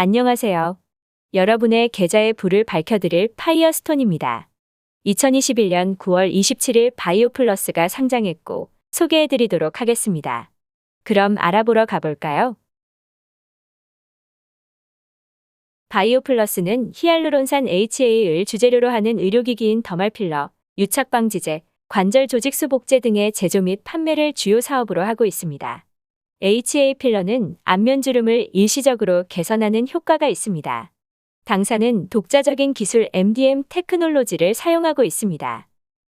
안녕하세요. 여러분의 계좌에 불을 밝혀드릴 파이어스톤입니다. 2021년 9월 27일 바이오플러스가 상장했고 소개해드리도록 하겠습니다. 그럼 알아보러 가볼까요? 바이오플러스는 히알루론산 HA를 주재료로 하는 의료기기인 더말필러, 유착방지제, 관절 조직 수복제 등의 제조 및 판매를 주요 사업으로 하고 있습니다. HA 필러는 안면 주름을 일시적으로 개선하는 효과가 있습니다. 당사는 독자적인 기술 MDM 테크놀로지를 사용하고 있습니다.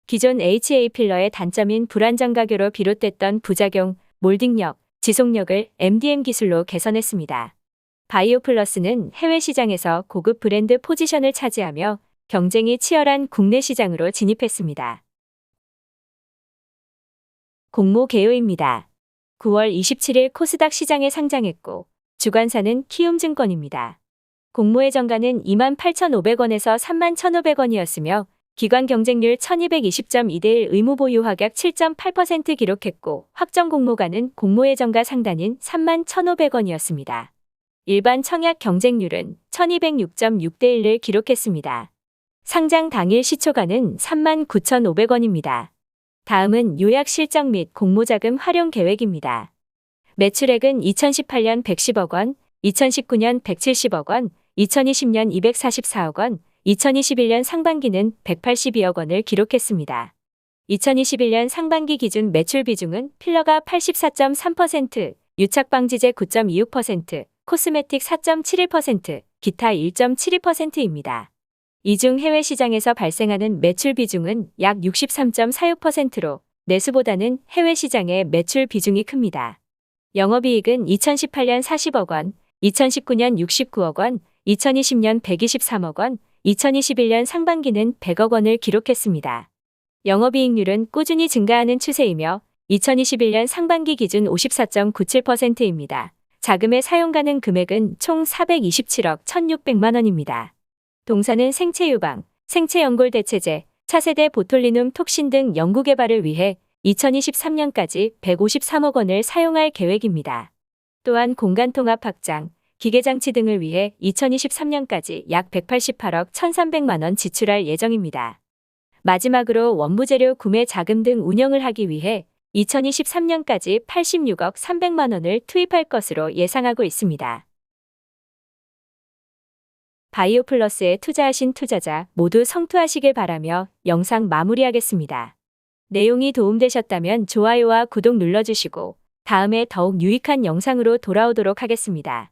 기존 HA 필러의 단점인 불안정각유로 비롯됐던 부작용, 몰딩력, 지속력을 MDM 기술로 개선했습니다. 바이오 플러스는 해외 시장에서 고급 브랜드 포지션을 차지하며 경쟁이 치열한 국내 시장으로 진입했습니다. 공모 개요입니다. 9월 27일 코스닥 시장에 상장했고 주관사는 키움증권입니다. 공모의 정가는 28,500원에서 31,500원이었으며 기관 경쟁률 1220.2대1 의무 보유 확약 7.8% 기록했고 확정 공모가는 공모의 정가 상단인 31,150원이었습니다. 일반 청약 경쟁률은 1206.6대1을 기록했습니다. 상장 당일 시초가는 39,500원입니다. 다음은 요약 실적 및 공모자금 활용 계획입니다. 매출액은 2018년 110억 원, 2019년 170억 원, 2020년 244억 원, 2021년 상반기는 182억 원을 기록했습니다. 2021년 상반기 기준 매출 비중은 필러가 84.3%, 유착방지제 9.26%, 코스메틱 4.71%, 기타 1.72%입니다. 이 중 해외 시장에서 발생하는 매출 비중은 약 63.46%로 내수보다는 해외 시장의 매출 비중이 큽니다. 영업이익은 2018년 40억 원, 2019년 69억 원, 2020년 123억 원, 2021년 상반기는 100억 원을 기록했습니다. 영업이익률은 꾸준히 증가하는 추세이며 2021년 상반기 기준 54.97%입니다. 자금의 사용 가능 금액은 총 427억 1,600만 원입니다. 동사는 생체 유방, 생체 연골 대체제, 차세대 보톨리눔 톡신 등 연구 개발을 위해 2023년까지 153억 원을 사용할 계획입니다. 또한 공간 통합 확장, 기계장치 등을 위해 2023년까지 약 188억 1,300만 원 지출할 예정입니다. 마지막으로 원부재료 구매 자금 등 운영을 하기 위해 2023년까지 86억 300만 원을 투입할 것으로 예상하고 있습니다. 바이오플러스에 투자하신 투자자 모두 성투하시길 바라며 영상 마무리하겠습니다. 내용이 도움되셨다면 좋아요와 구독 눌러주시고 다음에 더욱 유익한 영상으로 돌아오도록 하겠습니다.